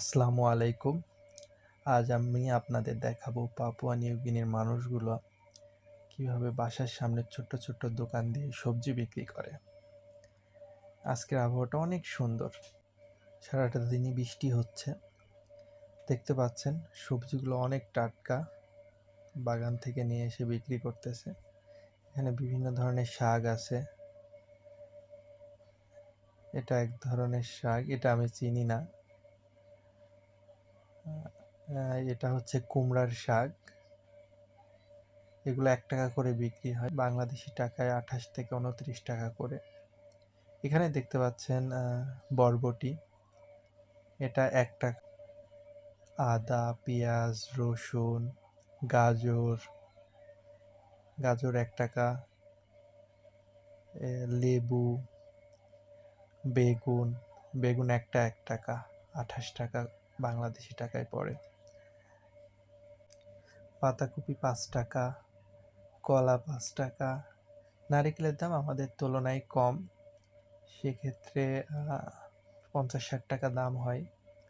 আসসালামু আলাইকুম। আজ আমি আপনাদের দেখাবো পাপুয়া নিউ গিনির মানুষগুলো কীভাবে বাসার সামনে ছোট্ট ছোট্ট দোকান দিয়ে সবজি বিক্রি করে। আজকের আবহাওয়াটা অনেক সুন্দর। সারাটা দিনই বৃষ্টি হচ্ছে। দেখতে পাচ্ছেন, সবজিগুলো অনেক টাটকা। বাগান থেকে নিয়ে এসে বিক্রি করতেছে। এখানে বিভিন্ন ধরনের শাক আছে। এটা এক ধরনের শাক, এটা আমি চিনি না। এটা হচ্ছে কুমড়ার শাক। এগুলো এক টাকা করে বিক্রি হয়, বাংলাদেশি টাকায় আঠাশ থেকে উনত্রিশ টাকা করে। এখানে দেখতে পাচ্ছেন বরবটি। এটা এক টাকা। আদা, পেঁয়াজ, রসুন, গাজর। গাজর এক টাকা। লেবু, বেগুন। বেগুন একটা এক টাকা, আঠাশ টাকা বাংলাদেশি টাকায় পড়ে। পাতাকপি পাঁচ টাকা, কলা পাঁচ টাকা। নারিকেলের দাম আমাদের তুলনায় কম। সেক্ষেত্রে পঞ্চাশ ষাট টাকা দাম হয়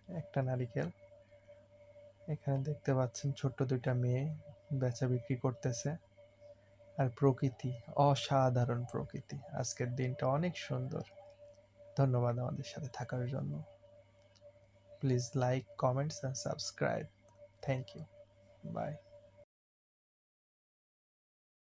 একটা নারিকেল। এখানে দেখতে পাচ্ছেন ছোট্ট দুইটা মেয়ে বেচা বিক্রি করতেছে। আর প্রকৃতি, অসাধারণ প্রকৃতি। আজকের দিনটা অনেক সুন্দর। ধন্যবাদ আমাদের সাথে থাকার জন্য। Please like, comments, and subscribe. Thank you. Bye.